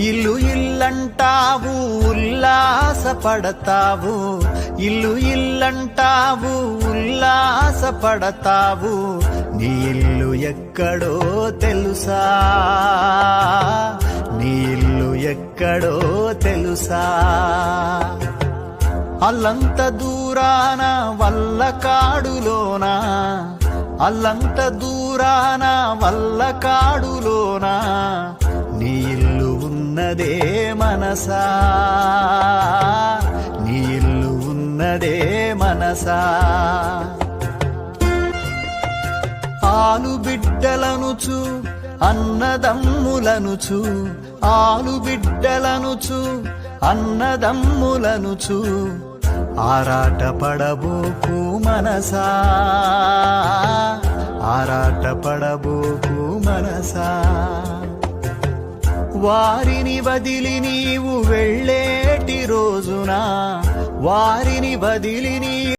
ఇల్లు ఇల్లంటావు ఉల్లాసపడతావు. ఇల్లు ఇల్లంటావు ఉల్లాసపడతావు. నీ ఇల్లు ఎక్కడో తెలుసా? నీ ఇల్లు ఎక్కడో తెలుసా? అల్లంత దూరాన వల్ల కాడులోన? అల్లంత దూరాన వల్ల కాడులోనా? నీ ఇల్లు ఉన్నదే మనసా. నీ ఇల్లు ఉన్నదే మనసా. ఆలు బిడ్డలనుచు అన్నదమ్ములనుచు ఆలు బిడ్డలనుచు అన్నదమ్ములనుచు ఆరాట పడబోకు మనసా. ఆరాట పడబోకు మనసా. వారిని వదిలి నీవు వెళ్ళేటి రోజున వారిని వదిలి నీ